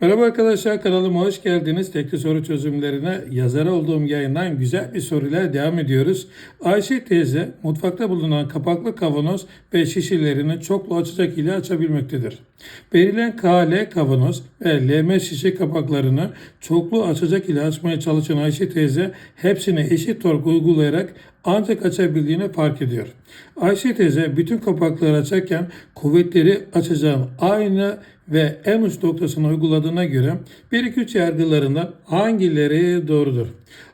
Merhaba arkadaşlar kanalıma hoş geldiniz. Tekli soru çözümlerine yazar olduğum yayından güzel bir soruyla devam ediyoruz. Ayşe teyze mutfakta bulunan kapaklı kavanoz ve şişelerini çoklu açacak ile açabilmektedir. Verilen KL kavanoz ve LM şişe kapaklarını çoklu açacak ile açmaya çalışan Ayşe teyze hepsine eşit tork uygulayarak ancak açabildiğini fark ediyor. Ayşe teyze bütün kapakları açarken kuvvetleri açacağın aynı ve en uç noktasına uyguladığına göre 1-2-3 yargılarından hangileri doğrudur?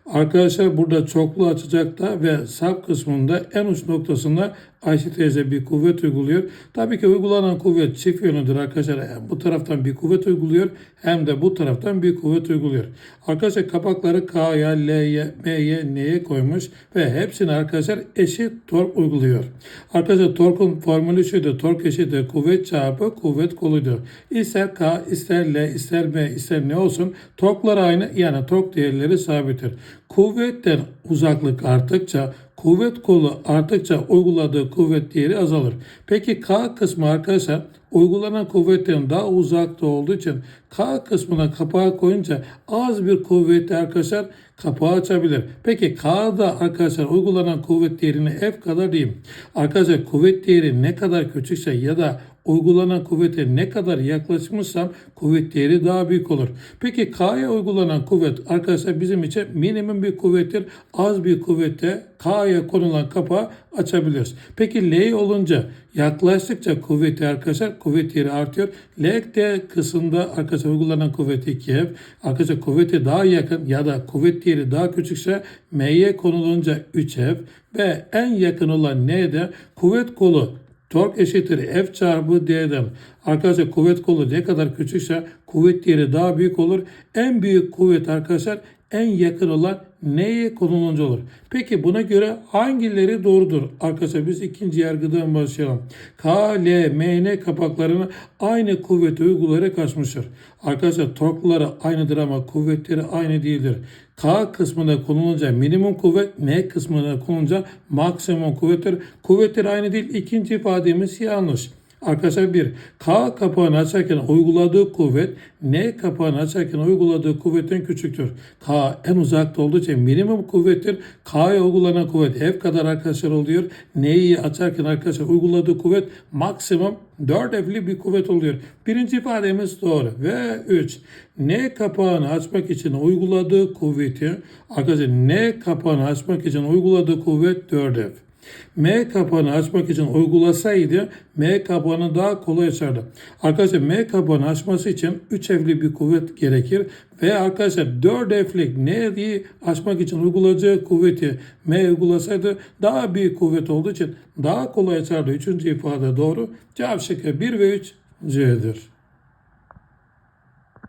Arkadaşlar burada çoklu açacakta ve sap kısmında en uç noktasında Ayşe teyze bir kuvvet uyguluyor. Tabii ki uygulanan kuvvet çift yönlüdür arkadaşlar. Hem bu taraftan bir kuvvet uyguluyor hem de bu taraftan bir kuvvet uyguluyor. Arkadaşlar kapakları K'ya, L'ye, M'ye, N'ye koymuş ve hepsini arkadaşlar eşit tork uyguluyor. Arkadaşlar torkun formülü şuydu. Tork eşittir kuvvet çarpı kuvvet koluydu. İster K, ister L, ister M, ister ne olsun torklar aynı yani tork değerleri sabittir. Kuvvetten uzaklık arttıkça kuvvet kolu arttıkça uyguladığı kuvvet değeri azalır. Peki K kısmı arkadaşlar uygulanan kuvvetten daha uzakta olduğu için K kısmına kapağı koyunca az bir kuvvetle arkadaşlar kapağı açabilir. Peki K'da arkadaşlar uygulanan kuvvet değerini F kadar diyeyim. Arkadaşlar kuvvet değeri ne kadar küçükse ya da uygulanan kuvvete ne kadar yaklaşmışsam kuvvet değeri daha büyük olur. Peki K'ya uygulanan kuvvet arkadaşlar bizim için minimum bir kuvvettir. Az bir kuvvette K'ya konulan kapağı açabiliyoruz. Peki L olunca yaklaştıkça kuvveti arkadaşlar kuvvet değeri artıyor. L'de kısımda arkadaşlar uygulanan kuvveti 2F. Arkadaşlar kuvveti daha yakın ya da kuvvet değeri daha küçükse M'ye konulunca 3F ve en yakın olan N'de kuvvet kolu Tork eşittir F çarpı D'den. Arkadaşlar kuvvet kolu ne kadar küçükse kuvvet değeri daha büyük olur. En büyük kuvvet arkadaşlar en yakın olan neye konulunca olur. Peki buna göre hangileri doğrudur? Arkadaşlar biz ikinci yargıdan başlayalım. K, L, M, N kapaklarını aynı kuvveti uygulayarak açmıştır. Arkadaşlar torkları aynıdır ama kuvvetleri aynı değildir. K kısmında konulunca minimum kuvvet, N kısmında konulunca maksimum kuvvettir. Kuvvetleri aynı değil. İkinci ifademiz yanlış. Arkadaşlar bir, K kapağını açarken uyguladığı kuvvet N kapağını açarken uyguladığı kuvvetten küçüktür. K en uzakta olduğu için minimum kuvvettir. K'ya uygulanan kuvvet F kadar arkadaşlar oluyor. N'yi açarken arkadaşlar uyguladığı kuvvet maksimum 4F'li bir kuvvet oluyor. Birinci ifademiz doğru. Ve 3. N kapağını açmak için uyguladığı kuvveti arkadaşlar N kapağını açmak için uyguladığı kuvvet 4F. M kapağını açmak için uygulasaydı M kapağını daha kolay açardı. Arkadaşlar M kapağını açması için 3 evli bir kuvvet gerekir ve arkadaşlar 4 evlilik N'yi açmak için uygulayacağı kuvveti M uygulasaydı daha büyük kuvvet olduğu için daha kolay açardı. Üçüncü ifade doğru. Cevap şıkkı 1 ve 3 C'dir.